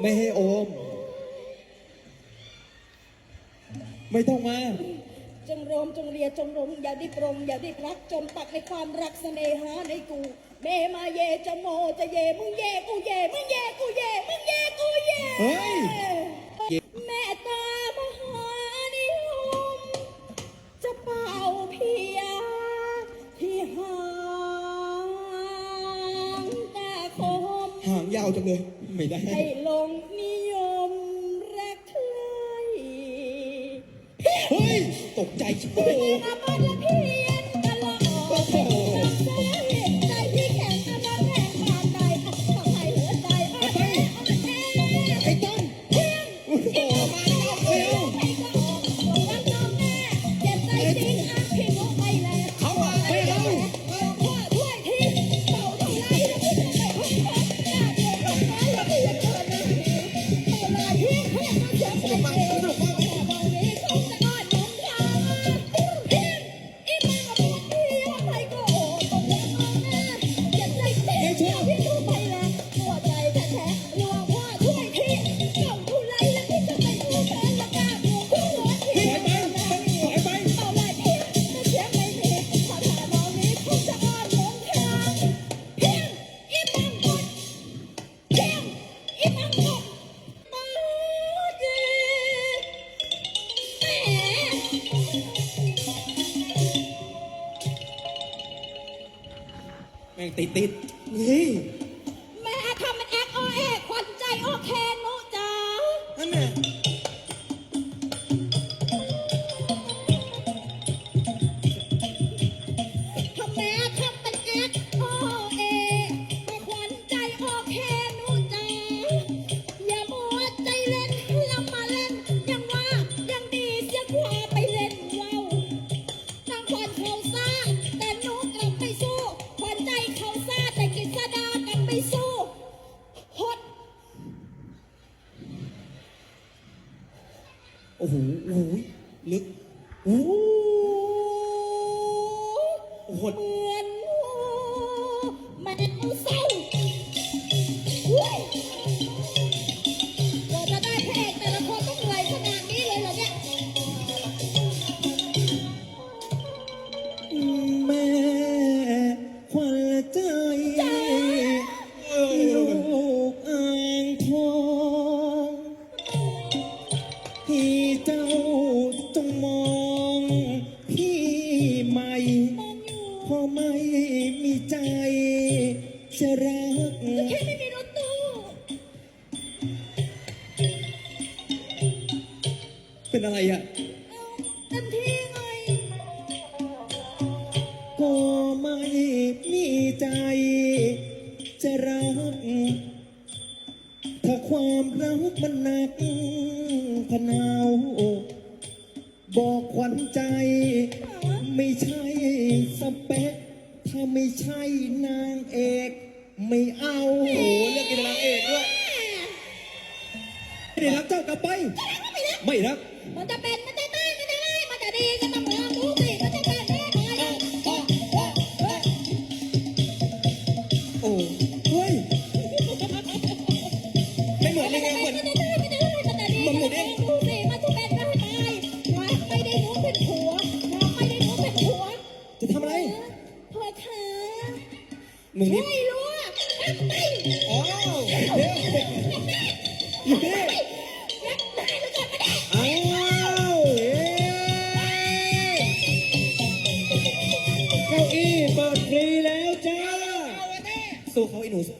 ไม่ให้โอม ไม่ต้องมา จงโรมจงเรียจงรงอย่าได้ปรงอย่าได้รักจนปักในความรักเสน่หาในกูเมมาเยจะโมจะเยมึงเยกูเยมึงเยกูเยมึงเยกูเย เฮ้ยางยาวจังเลยไม่ได้ ให้หลงนิยมรักใครเฮ้ย ตกใจชิบโอ้อาบานละเพี แหมแม่งติดติดนี่แม่ทำเป็นแอคอ้อแอกขวัญใจโอเคหนุจ๋านั่นแหละ โอ้โหโอ้โหลึกโอ้โหโหเม่มีใจ จะรักแค่ไม่มีรถตู้เป็นอะไรอะ เอาเต็มที่ไง ก็ไม่มีใจ จะรัก ถ้าความรักมันหนักพะนาว บอกขวัญใจ ไม่ใช่สเปค ถ้าไม่ใช่นางเอก ไม่เอาโอ้โหเลือกกินนางเอกด้วยไม่ได้รักเจ้ากลับไป ไม่รักมันจะเป็น มันจะได้มันจะได้มันจะดีก็ต้ มึงช่นี่วยรู้รักไม่อ๋อเดี๋ยวอยู่นี่รักได้แล้วกันไม่ได้อ้าวเย้เก้าอี้เปิดฟรีแล้วจ้า สู้เขาไอ้หนูสู้